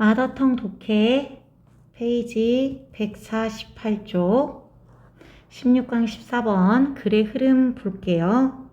마더텅 독해 페이지 148쪽 16강 14번 글의 흐름 볼게요.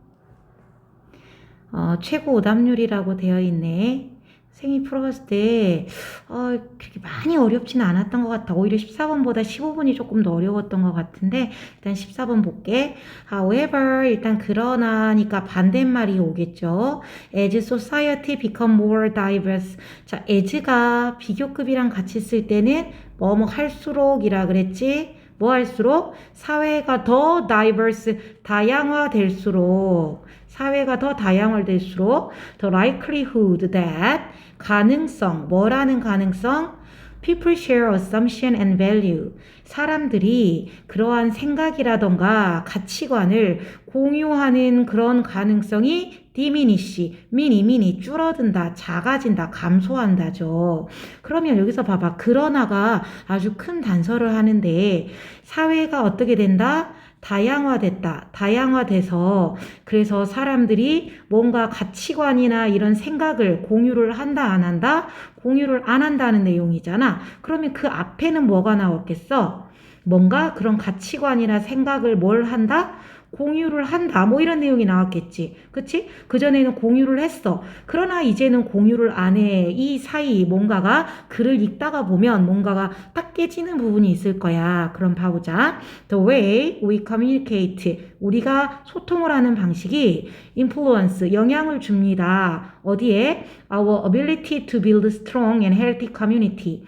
어, 최고 오답률이라고 되어 있네. 생이 풀어봤을 때, 어, 그렇게 많이 어렵지는 않았던 것 같아. 오히려 14번보다 15번이 조금 더 어려웠던 것 같은데, 일단 14번 볼게. However, 일단 그러나니까 반대말이 오겠죠. As society become more diverse. 자, as가 비교급이랑 같이 쓸 때는 뭐 뭐 할수록이라 그랬지? 뭐 할수록? 사회가 더 diverse, 다양화될수록, 사회가 더 다양화될수록, the likelihood that, 가능성, 뭐라는 가능성? People share assumption and value. 사람들이 그러한 생각이라던가 가치관을 공유하는 그런 가능성이 diminish, 미니 미니 줄어든다, 작아진다, 감소한다죠. 그러면 여기서 봐봐. 그러나가 아주 큰 단서를 하는데 사회가 어떻게 된다? 다양화됐다. 다양화돼서 그래서 사람들이 뭔가 가치관이나 이런 생각을 공유를 한다 안 한다? 공유를 안 한다는 내용이잖아. 그러면 그 앞에는 뭐가 나왔겠어? 뭔가 그런 가치관이나 생각을 뭘 한다? 공유를 한다. 뭐 이런 내용이 나왔겠지. 그치? 그전에는 공유를 했어. 그러나 이제는 공유를 안 해. 이 사이 뭔가가 글을 읽다가 보면 뭔가가 딱 깨지는 부분이 있을 거야. 그럼 봐보자. The way we communicate. 우리가 소통을 하는 방식이 influence, 영향을 줍니다. 어디에? Our ability to build strong and healthy community.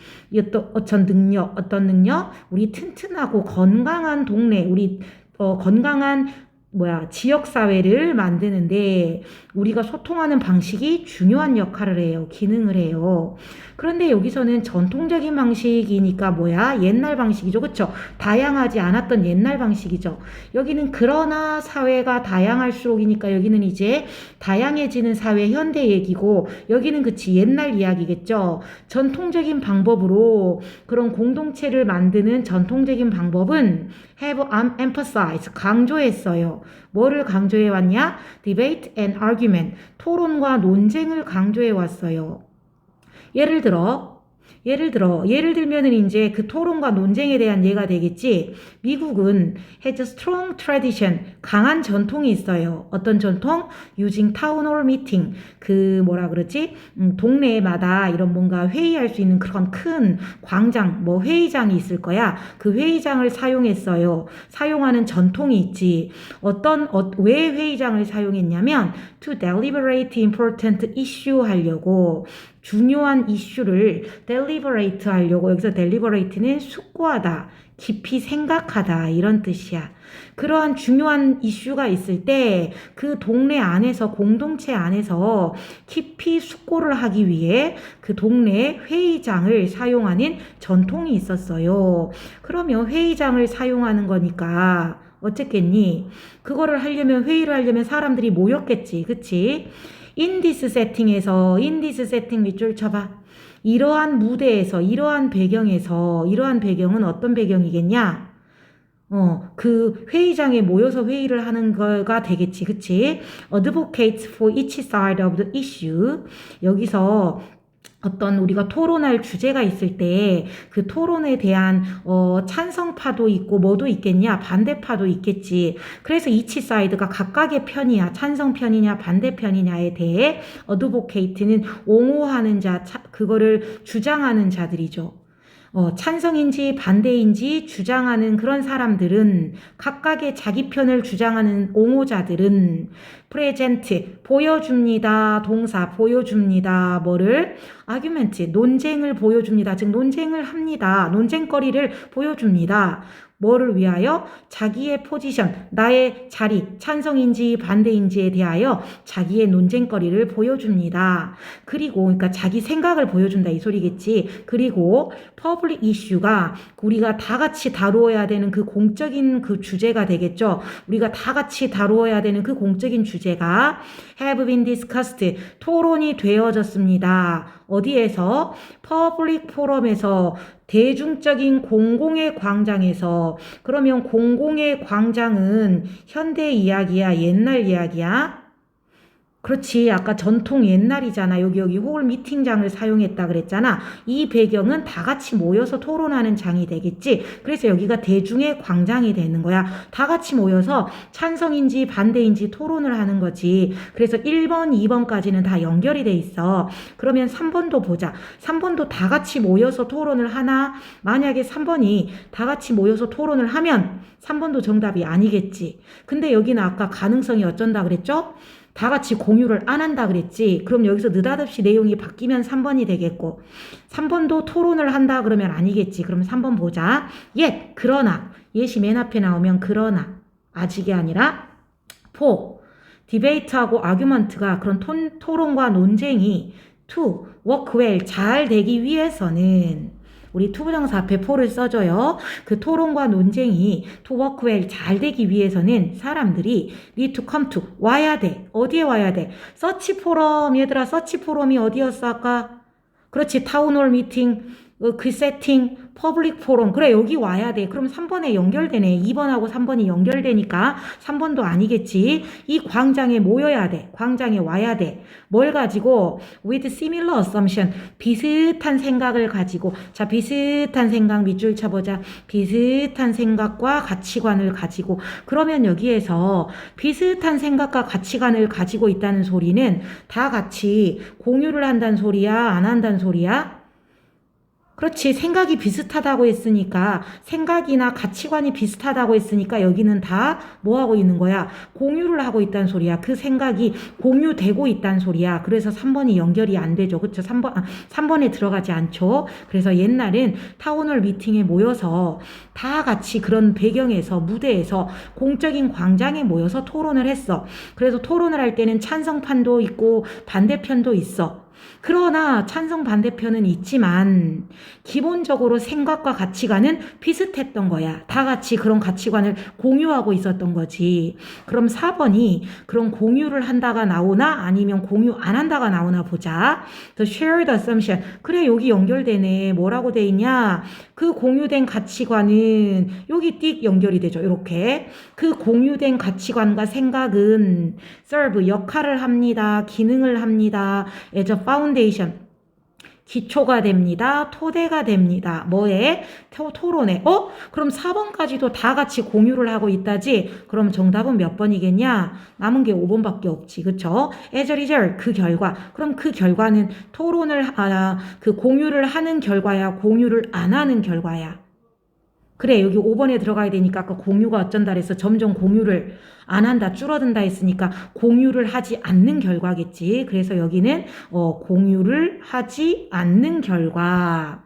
어떤 능력, 어떤 능력? 우리 튼튼하고 건강한 동네, 우리 어, 건강한 뭐야 지역 사회를 만드는데 우리가 소통하는 방식이 중요한 역할을 해요. 기능을 해요. 그런데 여기서는 전통적인 방식이니까 뭐야? 옛날 방식이죠. 그쵸? 다양하지 않았던 옛날 방식이죠. 여기는 그러나 사회가 다양할수록이니까 여기는 이제 다양해지는 사회 현대 얘기고 여기는 그치 옛날 이야기겠죠. 전통적인 방법으로 그런 공동체를 만드는 전통적인 방법은 have emphasized 강조했어요. 뭐를 강조해 왔냐? debate and argument 토론과 논쟁을 강조해 왔어요. 예를 들어 예를 들어 예를 들면은 이제 그 토론과 논쟁에 대한 예가 되겠지. 미국은 has a strong tradition 강한 전통이 있어요. 어떤 전통? using town hall meeting 그 뭐라 그러지? 음, 동네마다 이런 뭔가 회의할 수 있는 그런 큰 광장 뭐 회의장이 있을 거야. 그 회의장을 사용했어요. 사용하는 전통이 있지. 어떤 어, 왜 회의장을 사용했냐면 to deliberate important issue 하려고 중요한 이슈를 deliberate 하려고 여기서 deliberate는 숙고하다, 깊이 생각하다 이런 뜻이야. 그러한 중요한 이슈가 있을 때 그 동네 안에서 공동체 안에서 깊이 숙고를 하기 위해 그 동네 회의장을 사용하는 전통이 있었어요. 그러면 회의장을 사용하는 거니까 어쨌겠니? 그거를 하려면 회의를 하려면 사람들이 모였겠지. 그치? 인디스 세팅에서 인디스 세팅 밑줄 쳐봐. 이러한 무대에서 이러한 배경에서 이러한 배경은 어떤 배경이겠냐? 어, 그 회의장에 모여서 회의를 하는 거가 되겠지. 그치? Advocates for each side of the issue. 여기서 어떤 우리가 토론할 주제가 있을 때 그 토론에 대한 어, 찬성파도 있고 뭐도 있겠냐? 반대파도 있겠지. 그래서 이치 사이드가 각각의 편이야. 찬성 편이냐? 반대 편이냐에 대해 어드보케이트는 옹호하는 자 차, 그거를 주장하는 자들이죠 어, 찬성인지 반대인지 주장하는 그런 사람들은 각각의 자기 편을 주장하는 옹호자들은 프레젠트 보여줍니다 동사 보여줍니다 뭐를? 아규멘트 논쟁을 보여줍니다. 즉 논쟁을 합니다. 논쟁거리를 보여줍니다 뭐를 위하여 자기의 포지션, 나의 자리, 찬성인지 반대인지에 대하여 자기의 논쟁거리를 보여줍니다. 그리고 그러니까 자기 생각을 보여준다 이 소리겠지. 그리고 퍼블릭 이슈가 우리가 다 같이 다루어야 되는 그 공적인 그 주제가 되겠죠. 우리가 다 같이 다루어야 되는 그 공적인 주제가 have been discussed 토론이 되어졌습니다. 어디에서 퍼블릭 포럼에서 대중적인 공공의 광장에서 그러면 공공의 광장은 현대 이야기야 옛날 이야기야 그렇지. 아까 전통 옛날이잖아. 여기 여기 홀 미팅장을 사용했다 그랬잖아. 이 배경은 다 같이 모여서 토론하는 장이 되겠지. 그래서 여기가 대중의 광장이 되는 거야. 다 같이 모여서 찬성인지 반대인지 토론을 하는 거지. 그래서 1번, 2번까지는 다 연결이 돼 있어. 그러면 3번도 보자. 3번도 다 같이 모여서 토론을 하나? 만약에 3번이 다 같이 모여서 토론을 하면 3번도 정답이 아니겠지. 근데 여기는 아까 가능성이 어쩐다 그랬죠? 다 같이 공유를 안 한다 그랬지. 그럼 여기서 느닷없이 내용이 바뀌면 3번이 되겠고, 3번도 토론을 한다 그러면 아니겠지. 그럼 3번 보자. 예, 그러나. 예시 맨 앞에 나오면 그러나. 아직이 아니라 for. 디베이트하고 아규먼트가 그런 톤, 토론과 논쟁이 to work 잘 되기 위해서는 우리 투부정사 앞에 for를 써줘요. 그 토론과 논쟁이 to work 잘 되기 위해서는 사람들이 need to come to 와야 돼. 어디에 와야 돼? 서치 포럼 얘들아 서치 포럼이 어디였어 아까? 그렇지 타운홀 미팅 어, 그 세팅 퍼블릭 포럼 그래 여기 와야 돼. 그럼 3번에 연결되네. 2번하고 3번이 연결되니까 3번도 아니겠지. 이 광장에 모여야 돼. 광장에 와야 돼 뭘 가지고? With similar assumption. 비슷한 생각을 가지고. 자 비슷한 생각 밑줄 쳐보자. 비슷한 생각과 가치관을 가지고. 그러면 여기에서 비슷한 생각과 가치관을 가지고 있다는 소리는 다 같이 공유를 한다는 소리야? 안 한다는 소리야 그렇지. 생각이 비슷하다고 했으니까, 생각이나 가치관이 비슷하다고 했으니까 여기는 다 뭐 하고 있는 거야? 공유를 하고 있다는 소리야. 그 생각이 공유되고 있다는 소리야. 그래서 3번이 연결이 안 되죠. 그쵸? 3번, 아, 3번에 들어가지 않죠. 그래서 옛날엔 타운홀 미팅에 모여서 다 같이 그런 배경에서, 무대에서 공적인 광장에 모여서 토론을 했어. 그래서 토론을 할 때는 찬성판도 있고 반대편도 있어. 그러나 찬성 반대편은 있지만 기본적으로 생각과 가치관은 비슷했던 거야. 다 같이 그런 가치관을 공유하고 있었던 거지. 그럼 4번이 그런 공유를 한다가 나오나 아니면 공유 안 한다가 나오나 보자. The shared assumption. 그래 여기 연결되네. 뭐라고 돼 있냐? 그 공유된 가치관은 여기 띡 연결이 되죠. 이렇게. 그 공유된 가치관과 생각은 serve 역할을 합니다. 기능을 합니다. as a foundation. 기초가 됩니다. 토대가 됩니다. 뭐에? 토, 토론에. 어? 그럼 4번까지도 다 같이 공유를 하고 있다지? 그럼 정답은 몇 번이겠냐? 남은 게 5번밖에 없지. 그쵸? result, 그 결과. 그럼 그 결과는 토론을, 아, 그 공유를 하는 결과야? 공유를 안 하는 결과야? 그래, 여기 5번에 들어가야 되니까 아까 공유가 어쩐다 그래서 점점 공유를 안 한다, 줄어든다 했으니까 공유를 하지 않는 결과겠지. 그래서 여기는 어, 공유를 하지 않는 결과.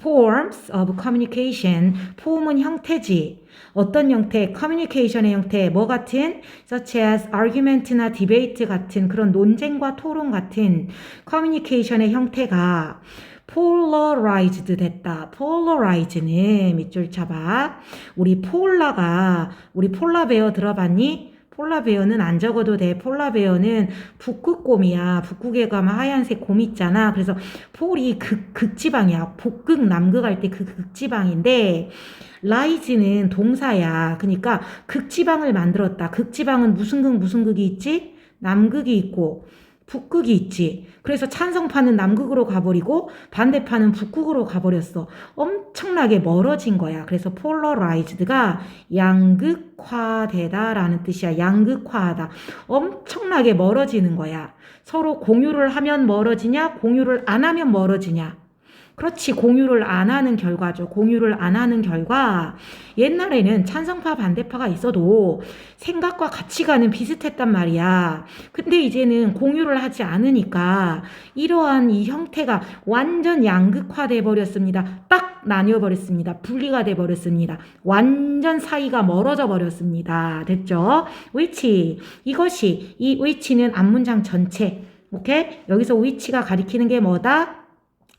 Forms of communication. 폼은 형태지. 어떤 형태? 커뮤니케이션의 형태. 뭐 같은? such as argument나 debate 같은 그런 논쟁과 토론 같은 커뮤니케이션의 형태가 polarized 됐다. polarize는 밑줄 쳐봐. 우리 폴라가 우리 폴라베어 들어봤니? 폴라베어는 안 적어도 돼. 폴라베어는 북극곰이야. 북극에 가면 하얀색 곰 있잖아. 그래서 폴이 극, 극지방이야. 북극, 남극 할 때 그 극지방인데, 라이즈는 동사야. 그러니까 극지방을 만들었다. 극지방은 무슨 극, 무슨 극이 있지? 남극이 있고, 북극이 있지. 그래서 찬성파는 남극으로 가버리고 반대파는 북극으로 가버렸어. 엄청나게 멀어진 거야. 그래서 polarized가 양극화되다라는 뜻이야. 양극화하다. 엄청나게 멀어지는 거야. 서로 공유를 하면 멀어지냐, 공유를 안 하면 멀어지냐. 그렇지. 공유를 안 하는 결과죠. 공유를 안 하는 결과. 옛날에는 찬성파 반대파가 있어도 생각과 가치관은 비슷했단 말이야. 근데 이제는 공유를 하지 않으니까 이러한 이 형태가 완전 양극화돼 버렸습니다. 딱 나뉘어 버렸습니다. 분리가 돼 버렸습니다. 완전 사이가 멀어져 버렸습니다. 됐죠? 위치. 이것이 이 위치는 앞문장 전체. 오케이? 여기서 위치가 가리키는 게 뭐다?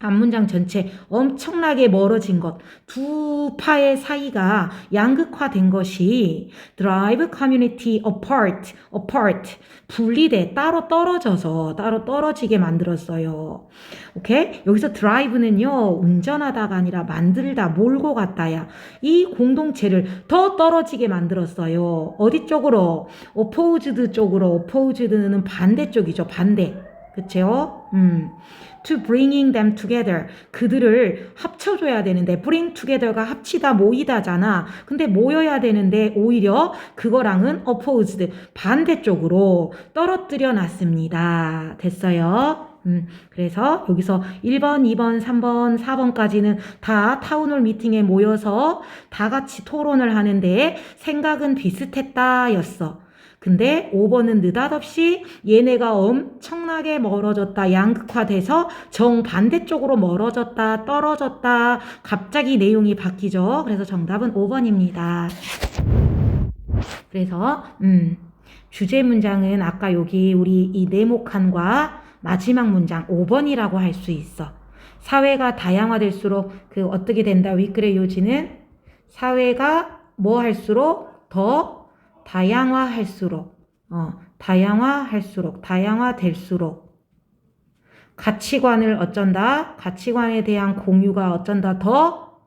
앞문장 전체 엄청나게 멀어진 것, 두 파의 사이가 양극화된 것이 drive community apart, apart, 분리돼 따로 떨어져서 따로 떨어지게 만들었어요. 오케이? 여기서 drive는요 운전하다가 아니라 만들다, 몰고 갔다야. 이 공동체를 더 떨어지게 만들었어요. 어디 쪽으로? opposed 쪽으로. opposed는 반대쪽이죠. 반대. 그쵸? 음. To bringing them together. 그들을 합쳐줘야 되는데, bring together가 합치다, 모이다잖아. 근데 모여야 되는데, 오히려 그거랑은 opposed, 반대쪽으로 떨어뜨려 놨습니다. 됐어요? 음, 그래서 여기서 1번, 2번, 3번, 4번까지는 다 타운홀 미팅에 모여서 다 같이 토론을 하는데 생각은 비슷했다 였어. 근데 5번은 느닷없이 얘네가 엄청나게 멀어졌다, 양극화돼서 정반대쪽으로 멀어졌다, 떨어졌다, 갑자기 내용이 바뀌죠. 그래서 정답은 5번입니다. 그래서, 음, 주제 문장은 아까 여기 우리 이 네모칸과 마지막 문장 5번이라고 할 수 있어. 사회가 다양화될수록 그 어떻게 된다, 윗글의 요지는 사회가 뭐 할수록 더 다양화할수록, 어, 다양화할수록, 다양화될수록, 가치관을 어쩐다, 가치관에 대한 공유가 어쩐다 더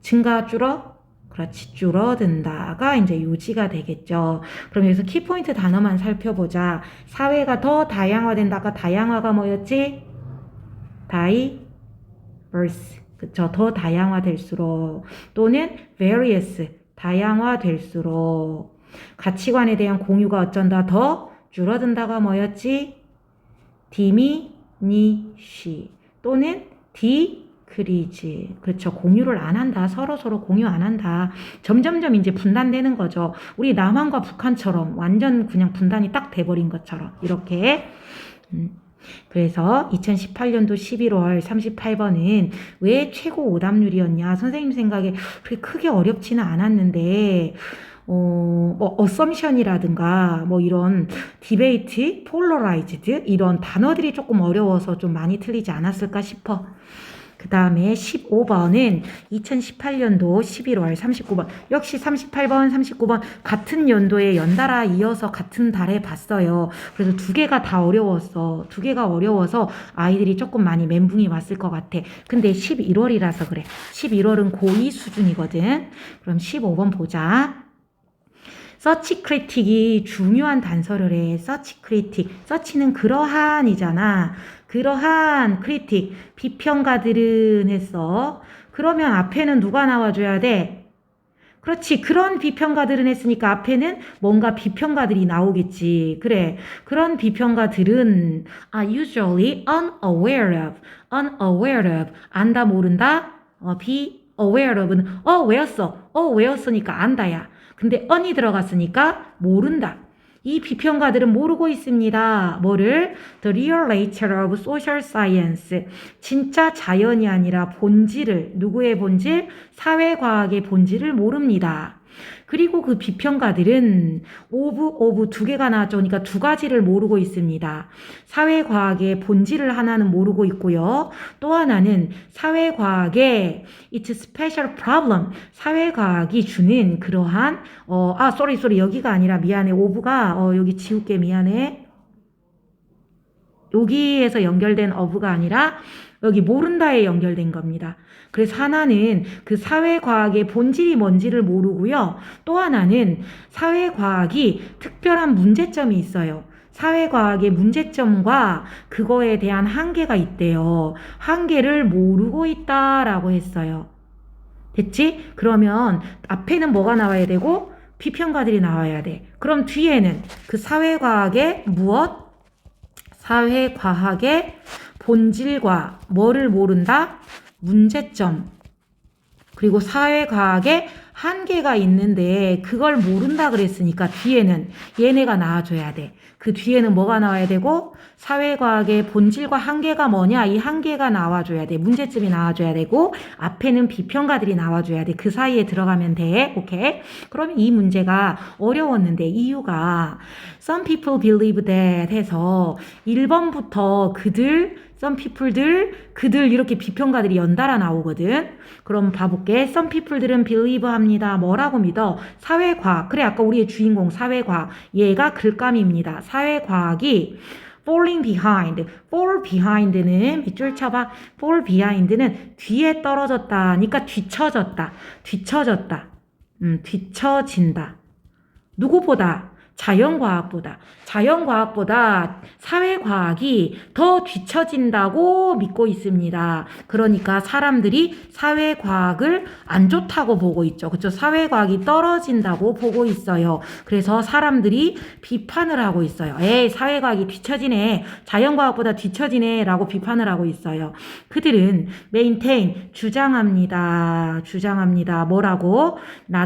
증가 줄어, 그렇지 줄어든다가 이제 요지가 되겠죠. 그럼 여기서 키포인트 단어만 살펴보자. 사회가 더 다양화된다가 다양화가 뭐였지? diverse, 그쵸? 더 다양화될수록 또는 various, 다양화될수록 가치관에 대한 공유가 어쩐다? 더 줄어든다가 뭐였지? diminish 또는 decrease 그렇죠. 공유를 안 한다. 서로 서로 공유 안 한다. 점점점 이제 분단되는 거죠. 우리 남한과 북한처럼 완전 그냥 분단이 딱 돼버린 것처럼. 이렇게. 음. 그래서 2018년도 11월 38번은 왜 최고 오답률이었냐? 선생님 생각에 그렇게 크게 어렵지는 않았는데, 어, 뭐, 어썸션이라든가, 뭐 이런 디베이트, 폴러라이즈드, 이런 단어들이 조금 어려워서 좀 많이 틀리지 않았을까 싶어. 그 다음에 15번은 2018년도 11월 39번. 역시 38번, 39번 같은 연도에 연달아 이어서 같은 달에 봤어요. 그래서 두 개가 다 어려웠어. 두 개가 어려워서 아이들이 조금 많이 멘붕이 왔을 것 같아. 근데 11월이라서 그래. 11월은 고2 수준이거든. 그럼 15번 보자. 서치 크리틱이 중요한 단서를 해. 서치 크리틱. 서치는 그러한이잖아. 그러한 크리틱. 비평가들은 했어. 그러면 앞에는 누가 나와줘야 돼? 그렇지. 그런 비평가들은 했으니까 앞에는 뭔가 비평가들이 나오겠지. 그래. 그런 비평가들은 are usually unaware of. unaware of. 안다, 모른다. 어, be aware of는 어, 외웠어. 어, 외웠으니까 안다야. 근데 언이 들어갔으니까 모른다. 이 비평가들은 모르고 있습니다. 뭐를? The real nature of social science. 진짜 자연이 아니라 본질을, 누구의 본질? 사회과학의 본질을 모릅니다. 그리고 그 비평가들은 오브 오브 두 개가 나왔죠. 그러니까 두 가지를 모르고 있습니다. 사회과학의 본질을 하나는 모르고 있고요. 또 하나는 사회과학의 it's special problem. 사회과학이 주는 그러한 어, 아, 쏘리 쏘리 여기가 아니라 미안해. 오브가 어, 여기 지울게 미안해. 여기에서 연결된 어브가 아니라 여기 모른다에 연결된 겁니다. 그래서 하나는 그 사회과학의 본질이 뭔지를 모르고요. 또 하나는 사회과학이 특별한 문제점이 있어요. 사회과학의 문제점과 그거에 대한 한계가 있대요. 한계를 모르고 있다라고 했어요. 됐지? 그러면 앞에는 뭐가 나와야 되고 비평가들이 나와야 돼. 그럼 뒤에는 그 사회과학의 무엇? 사회과학의 본질과 뭐를 모른다? 문제점. 그리고 사회과학의 한계가 있는데 그걸 모른다 그랬으니까 뒤에는 얘네가 나와줘야 돼. 그 뒤에는 뭐가 나와야 되고 사회과학의 본질과 한계가 뭐냐 이 한계가 나와줘야 돼. 문제점이 나와줘야 되고 앞에는 비평가들이 나와줘야 돼. 그 사이에 들어가면 돼. 오케이? 그러면 이 문제가 어려웠는데 이유가 some people believe that 해서 1번부터 그들 people들, 그들 이렇게 비평가들이 연달아 나오거든. 그럼 봐볼게. people들은 believe 합니다. 뭐라고 믿어? 사회과학. 그래, 아까 우리의 주인공 사회과학. 얘가 글감입니다. 사회과학이 falling behind. fall behind는 밑줄 쳐봐. fall behind는 뒤에 떨어졌다. 그러니까 뒤처졌다. 뒤처졌다. 음, 뒤처진다. 누구보다? 자연과학보다. 자연과학보다 사회과학이 더 뒤처진다고 믿고 있습니다. 그러니까 사람들이 사회과학을 안 좋다고 보고 있죠. 그쵸? 사회과학이 떨어진다고 보고 있어요. 그래서 사람들이 비판을 하고 있어요. 에이, 사회과학이 뒤처지네. 자연과학보다 뒤처지네. 라고 비판을 하고 있어요. 그들은 maintain, 주장합니다. 주장합니다. 뭐라고?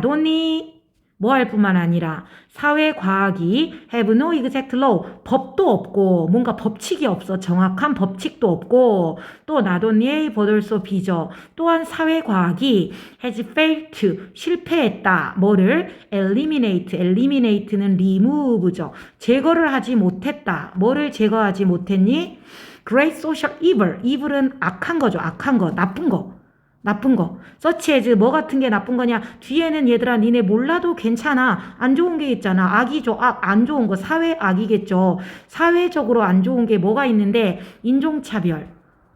only 뭐할 뿐만 아니라 사회 과학이 have no exact law 법도 없고 뭔가 법칙이 없어 정확한 법칙도 없고. 또 나도니의 보돌소 비저 또한 사회 과학이 has failed to 실패했다 뭐를 eliminate eliminate는 remove죠. 제거를 하지 못했다 뭐를 제거하지 못했니? Great social evil evil은 악한 거죠 악한 거 나쁜 거 나쁜 거. 서치해즈 뭐 같은 게 나쁜 거냐? 뒤에는 얘들아 니네 몰라도 괜찮아. 안 좋은 게 있잖아. 악이죠. 악, 안 좋은 거. 사회 악이겠죠. 사회적으로 안 좋은 게 뭐가 있는데 인종차별.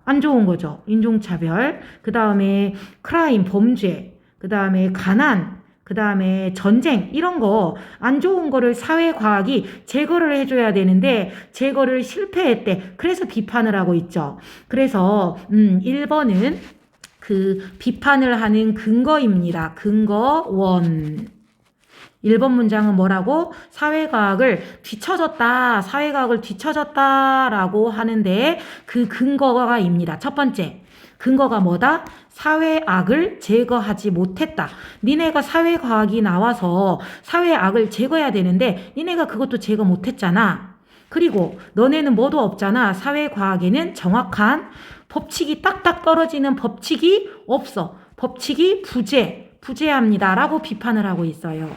안 좋은 거죠. 인종차별. 그 다음에 크라임, 범죄. 그 다음에 가난. 그 다음에 전쟁 이런 거 안 좋은 거를 사회과학이 제거를 해줘야 되는데 제거를 실패했대. 그래서 비판을 하고 있죠. 그래서 음 1번은 그 비판을 하는 근거입니다. 근거 원. 1번 문장은 뭐라고? 사회과학을 뒤처졌다. 사회과학을 뒤처졌다라고 하는데 그 근거가입니다. 첫 번째. 근거가 뭐다? 사회악을 제거하지 못했다. 니네가 사회과학이 나와서 사회악을 제거해야 되는데 니네가 그것도 제거 못했잖아. 그리고 너네는 뭐도 없잖아. 사회과학에는 정확한 법칙이 딱딱 떨어지는 법칙이 없어. 법칙이 부재, 부재합니다. 라고 비판을 하고 있어요.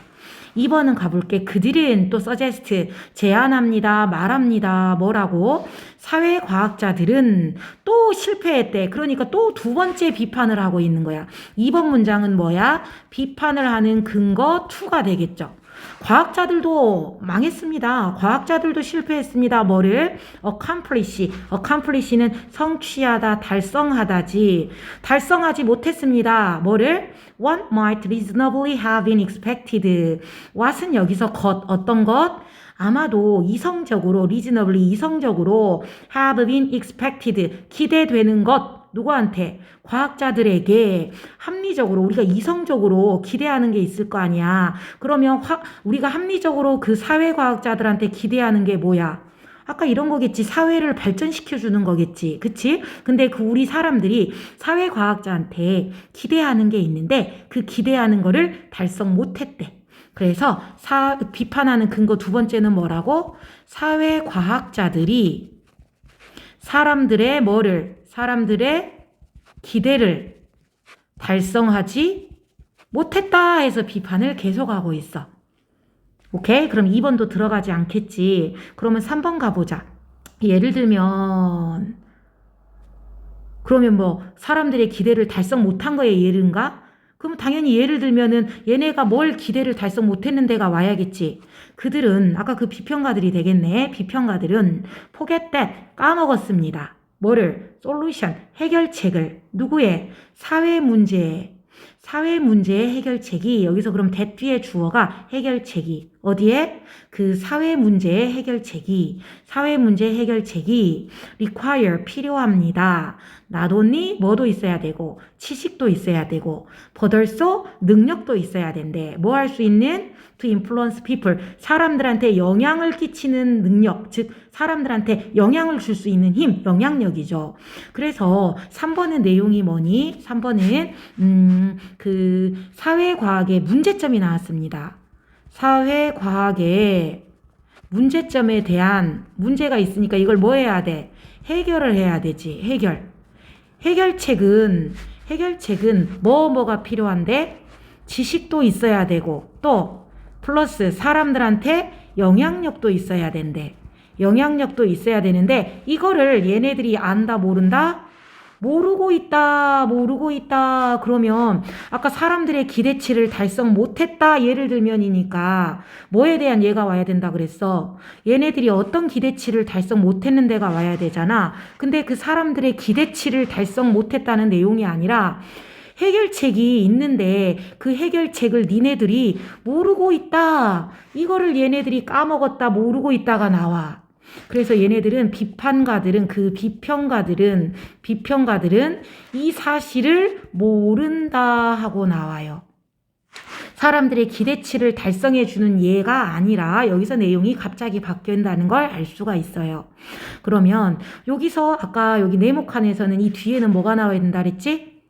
2번은 가볼게. 그들은 또 서제스트, 제안합니다. 말합니다. 뭐라고? 사회과학자들은 또 실패했대. 그러니까 또 두 번째 비판을 하고 있는 거야. 2번 문장은 뭐야? 비판을 하는 근거 2가 되겠죠. 과학자들도 망했습니다. 과학자들도 실패했습니다. 뭐를? accomplish. accomplish는 성취하다, 달성하다지. 달성하지 못했습니다. 뭐를? What might reasonably have been expected. what은 여기서 것, 어떤 것? 아마도 이성적으로, reasonably 이성적으로 have been expected. 기대되는 것. 누구한테? 과학자들에게 합리적으로 우리가 이성적으로 기대하는 게 있을 거 아니야. 그러면 화, 우리가 합리적으로 그 사회과학자들한테 기대하는 게 뭐야? 아까 이런 거겠지. 사회를 발전시켜 주는 거겠지. 그치? 근데 그 우리 사람들이 사회과학자한테 기대하는 게 있는데 그 기대하는 거를 달성 못 했대. 그래서 사, 비판하는 근거 두 번째는 뭐라고? 사회과학자들이 사람들의 뭐를 사람들의 기대를 달성하지 못했다 해서 비판을 계속하고 있어. 오케이? 그럼 2번도 들어가지 않겠지. 그러면 3번 가보자. 예를 들면, 그러면 뭐, 사람들의 기대를 달성 못한 거에 예른가? 그럼 당연히 예를 들면은 얘네가 뭘 기대를 달성 못했는 데가 와야겠지. 그들은, 아까 그 비평가들이 되겠네. 비평가들은 forget that, 까먹었습니다. 뭐를? 솔루션, 해결책을. 누구의? 사회 문제에. 사회 문제의 해결책이 여기서 그럼 that 뒤에 주어가 해결책이 어디에 그 사회 문제의 해결책이 사회 문제 해결책이 require 필요합니다. 나돈이 뭐도 있어야 되고 지식도 있어야 되고 버덜소 능력도 있어야 된대. 뭐 할 수 있는 to influence people 사람들한테 영향을 끼치는 능력 즉 사람들한테 영향을 줄 수 있는 힘 영향력이죠. 그래서 3번의 내용이 뭐니? 3번은 음, 그 사회과학의 문제점이 나왔습니다. 사회 과학의 문제점에 대한 문제가 있으니까 이걸 뭐 해야 돼? 해결을 해야 되지. 해결. 해결책은 해결책은 뭐 뭐가 필요한데 지식도 있어야 되고 또 플러스 사람들한테 영향력도 있어야 된대. 영향력도 있어야 되는데 이거를 얘네들이 안다 모른다 모르고 있다 모르고 있다 그러면 아까 사람들의 기대치를 달성 못했다 예를 들면이니까 뭐에 대한 예가 와야 된다 그랬어 얘네들이 어떤 기대치를 달성 못했는 데가 와야 되잖아 근데 그 사람들의 기대치를 달성 못했다는 내용이 아니라 해결책이 있는데 그 해결책을 니네들이 모르고 있다. 이거를 얘네들이 까먹었다, 모르고 있다가 나와. 그래서 얘네들은 비판가들은 그 비평가들은 비평가들은 이 사실을 모른다 하고 나와요. 사람들의 기대치를 달성해 주는 예가 아니라 여기서 내용이 갑자기 바뀐다는 걸 알 수가 있어요. 그러면 여기서 아까 여기 네모칸에서는 이 뒤에는 뭐가 나와야 된다 그랬지?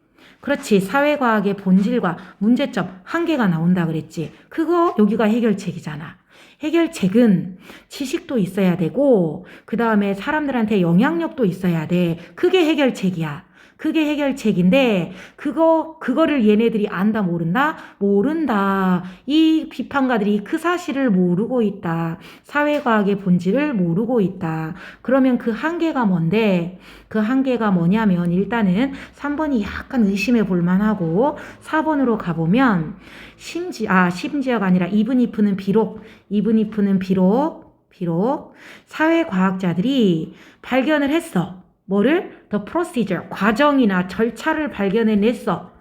그렇지. 사회과학의 본질과 문제점, 한계가 나온다 그랬지. 그거 여기가 해결책이잖아. 해결책은 지식도 있어야 되고, 그 다음에 사람들한테 영향력도 있어야 돼. 그게 해결책이야. 그게 해결책인데, 그거, 그거를 얘네들이 안다, 모른다? 모른다. 이 비판가들이 그 사실을 모르고 있다. 사회과학의 본질을 모르고 있다. 그러면 그 한계가 뭔데? 그 한계가 뭐냐면, 일단은 3번이 약간 의심해 볼 만하고, 4번으로 가보면, 심지, 아, 심지어가 아니라 even if는 비록, even if는 비록, 비록, 사회과학자들이 발견을 했어. 뭐를? The procedure, 과정이나 절차를 발견해냈어.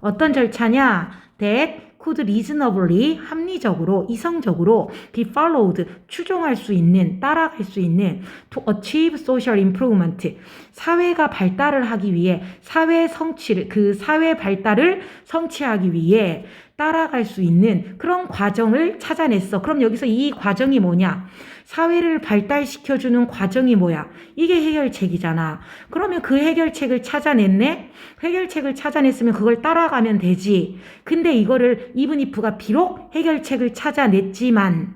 어떤 절차냐? That could reasonably, 합리적으로, 이성적으로 be followed, 추종할 수 있는, 따라갈 수 있는 to achieve social improvement, 사회가 발달을 하기 위해, 사회 성취를, 그 사회 발달을 성취하기 위해 따라갈 수 있는 그런 과정을 찾아냈어. 그럼 여기서 이 과정이 뭐냐? 사회를 발달시켜주는 과정이 뭐야? 이게 해결책이잖아. 그러면 그 해결책을 찾아냈네? 해결책을 찾아냈으면 그걸 따라가면 되지. 근데 이거를 이브니프가 비록 해결책을 찾아냈지만,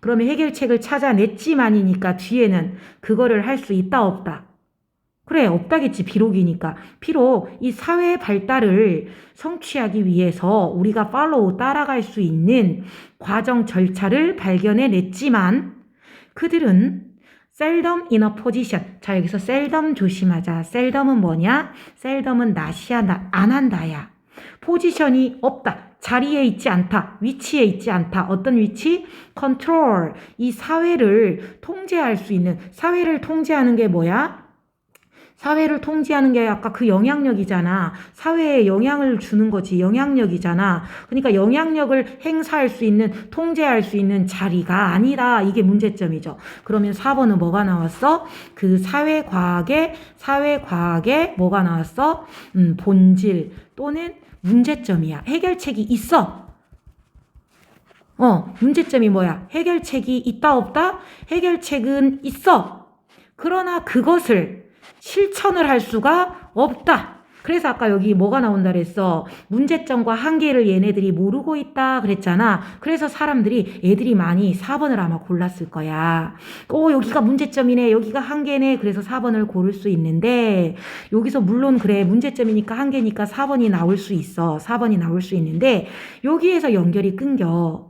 그러면 해결책을 찾아냈지만이니까 뒤에는 그거를 할 수 있다, 없다? 그래, 없다겠지, 비록이니까. 비록 이 사회 발달을 성취하기 위해서 우리가 팔로우 따라갈 수 있는 과정 절차를 발견해 냈지만, 그들은 in a position. 자, 여기서 seldom 조심하자. seldom은 뭐냐? seldom은 나시야, 나, 안 한다야. 포지션이 없다. 자리에 있지 않다. 위치에 있지 않다. 어떤 위치? control. 이 사회를 통제할 수 있는, 사회를 통제하는 게 뭐야? 사회를 통제하는 게 아까 그 영향력이잖아. 사회에 영향을 주는 거지. 영향력이잖아. 그러니까 영향력을 행사할 수 있는, 통제할 수 있는 자리가 아니다. 이게 문제점이죠. 그러면 4번은 뭐가 나왔어? 그 사회과학의, 사회과학의 뭐가 나왔어? 음, 본질 또는 문제점이야. 해결책이 있어. 어, 문제점이 뭐야? 해결책이 있다, 없다? 해결책은 있어. 그러나 그것을 실천을 할 수가 없다. 그래서 아까 여기 뭐가 나온다 그랬어? 문제점과 한계를 얘네들이 모르고 있다 그랬잖아. 그래서 사람들이 애들이 많이 4번을 아마 골랐을 거야. 오, 여기가 문제점이네. 여기가 한계네. 그래서 4번을 고를 수 있는데 여기서 물론 그래. 문제점이니까 한계니까 4번이 나올 수 있어. 4번이 나올 수 있는데 여기에서 연결이 끊겨.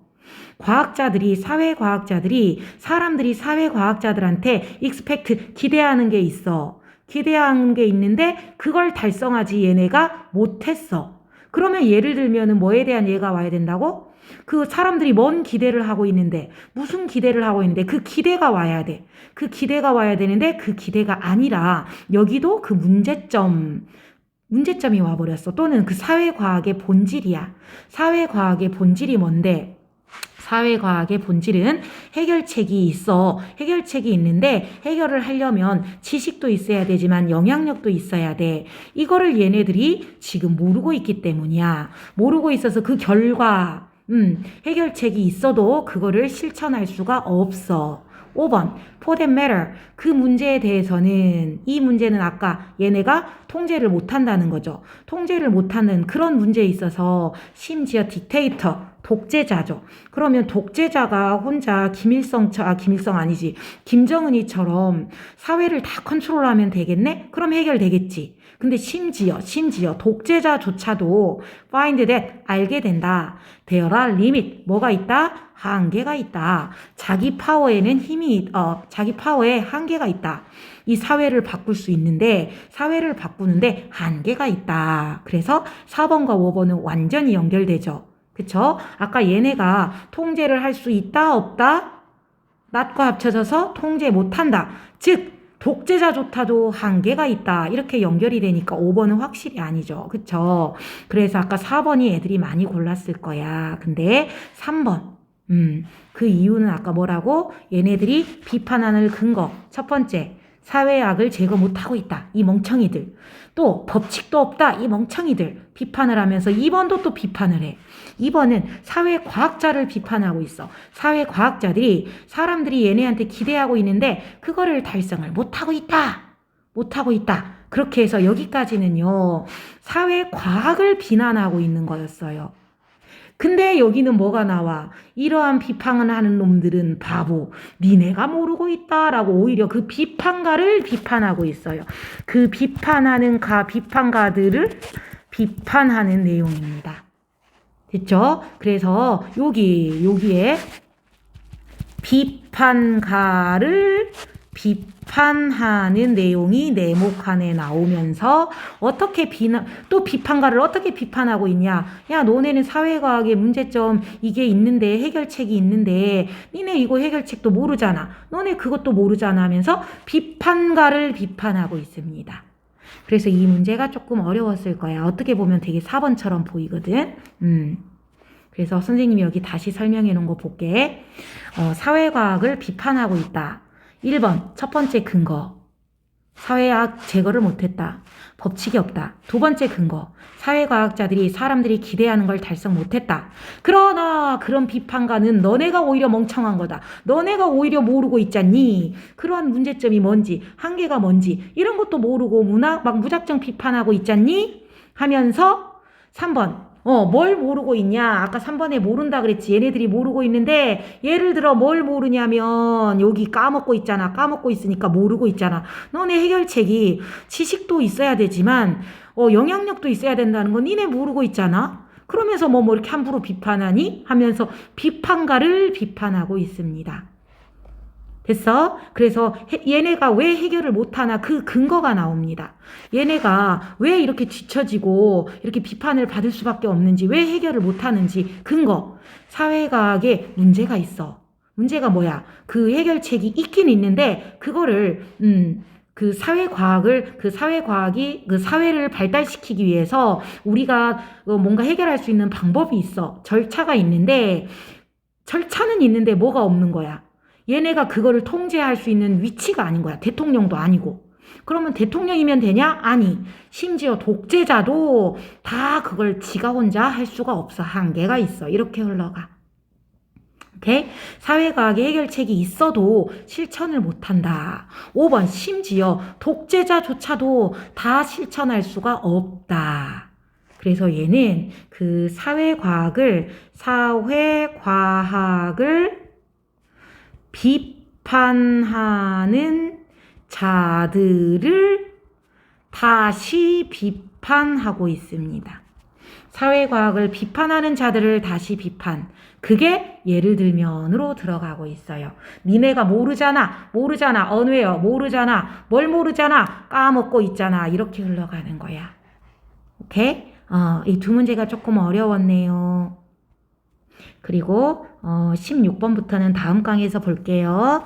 과학자들이 사회 과학자들이 사람들이 사회 과학자들한테 익스펙트 기대하는 게 있어. 기대하는 게 있는데 그걸 달성하지 얘네가 못했어. 그러면 예를 들면은 뭐에 대한 예가 와야 된다고? 그 사람들이 뭔 기대를 하고 있는데 무슨 기대를 하고 있는데 그 기대가 와야 돼. 그 기대가 와야 되는데 그 기대가 아니라 여기도 그 문제점 문제점이 와버렸어. 또는 그 사회과학의 본질이야. 사회과학의 본질이 뭔데? 사회과학의 본질은 해결책이 있어. 해결책이 있는데 해결을 하려면 지식도 있어야 되지만 영향력도 있어야 돼. 이거를 얘네들이 지금 모르고 있기 때문이야. 모르고 있어서 그 결과, 음, 해결책이 있어도 그거를 실천할 수가 없어. 5번, for that matter. 그 문제에 대해서는, 이 문제는 아까 얘네가 통제를 못한다는 거죠. 통제를 못하는 그런 문제에 있어서 심지어 딕테이터, 독재자죠. 그러면 독재자가 혼자 김일성, 아, 김일성 아니지. 김정은이처럼 사회를 다 컨트롤하면 되겠네? 그럼 해결되겠지. 근데 심지어, 심지어 독재자조차도 find that 알게 된다. Are limit. 뭐가 있다? 한계가 있다. 자기 파워에는 힘이, 있- 어, 자기 파워에 한계가 있다. 이 사회를 바꿀 수 있는데, 사회를 바꾸는데 한계가 있다. 그래서 4번과 5번은 완전히 연결되죠. 그쵸? 아까 얘네가 통제를 할 수 있다, 없다? 낫과 합쳐져서 통제 못한다. 즉, 독재자조차도 한계가 있다. 이렇게 연결이 되니까 5번은 확실히 아니죠. 그쵸? 그래서 아까 4번이 애들이 많이 골랐을 거야. 근데 3번. 음, 그 이유는 아까 뭐라고? 얘네들이 비판하는 근거. 첫 번째, 사회악을 제거 못하고 있다. 이 멍청이들. 또, 법칙도 없다. 이 멍청이들. 비판을 하면서 2번도 또 비판을 해. 2번은 사회과학자를 비판하고 있어. 사회과학자들이 사람들이 얘네한테 기대하고 있는데 그거를 달성을 못하고 있다. 못하고 있다. 그렇게 해서 여기까지는요. 사회과학을 비난하고 있는 거였어요. 근데 여기는 뭐가 나와? 이러한 비판을 하는 놈들은 바보. 니네가 모르고 있다라고 오히려 그 비판가를 비판하고 있어요. 그 비판하는 가 비판가들을 비판하는 내용입니다. 됐죠? 그래서 여기 여기에 비판가를 비판하는 내용이 네모칸에 나오면서 어떻게 비난 또 비판가를 어떻게 비판하고 있냐? 야, 너네는 사회과학의 문제점 이게 있는데 해결책이 있는데 니네 이거 해결책도 모르잖아. 너네 그것도 모르잖아 하면서 비판가를 비판하고 있습니다. 그래서 이 문제가 조금 어려웠을 거야. 어떻게 보면 되게 4번처럼 보이거든. 음. 그래서 선생님이 여기 다시 설명해 놓은 거 볼게. 어, 사회과학을 비판하고 있다. 1번, 첫 번째 근거. 사회학 제거를 못했다. 법칙이 없다. 두 번째 근거. 사회과학자들이 사람들이 기대하는 걸 달성 못했다. 그러나 그런 비판가는 너네가 오히려 멍청한 거다. 너네가 오히려 모르고 있잖니. 그러한 문제점이 뭔지, 한계가 뭔지, 이런 것도 모르고 문학, 막 무작정 비판하고 있잖니? 하면서 3번. 어, 뭘 모르고 있냐? 아까 3번에 모른다 그랬지. 얘네들이 모르고 있는데, 예를 들어 뭘 모르냐면, 여기 까먹고 있잖아. 까먹고 있으니까 모르고 있잖아. 너네 해결책이 지식도 있어야 되지만, 어, 영향력도 있어야 된다는 건 니네 모르고 있잖아? 그러면서 뭐, 뭐 이렇게 함부로 비판하니? 하면서 비판가를 비판하고 있습니다. 됐어? 그래서 해- 얘네가 왜 해결을 못하나 그 근거가 나옵니다. 얘네가 왜 이렇게 뒤처지고 이렇게 비판을 받을 수밖에 없는지, 왜 해결을 못하는지 근거. 사회과학에 문제가 있어. 문제가 뭐야? 그 해결책이 있긴 있는데 그거를 음, 그 사회과학을 그 사회과학이 그 사회를 발달시키기 위해서 우리가 어, 뭔가 해결할 수 있는 방법이 있어. 절차가 있는데 절차는 있는데 뭐가 없는 거야. 얘네가 그거를 통제할 수 있는 위치가 아닌 거야. 대통령도 아니고. 그러면 대통령이면 되냐? 아니. 심지어 독재자도 다 그걸 지가 혼자 할 수가 없어. 한계가 있어. 이렇게 흘러가. 오케이? 사회과학의 해결책이 있어도 실천을 못한다. 5번, 심지어 독재자조차도 다 실천할 수가 없다. 그래서 얘는 그 사회과학을, 사회과학을 비판하는 자들을 다시 비판하고 있습니다. 사회과학을 비판하는 자들을 다시 비판. 그게 예를 들면으로 들어가고 있어요. 니네가 모르잖아. 모르잖아. 언웨어 모르잖아. 뭘 모르잖아. 까먹고 있잖아. 이렇게 흘러가는 거야. 오케이? 어, 이 두 문제가 조금 어려웠네요. 그리고 어, 16번부터는 다음 강의에서 볼게요.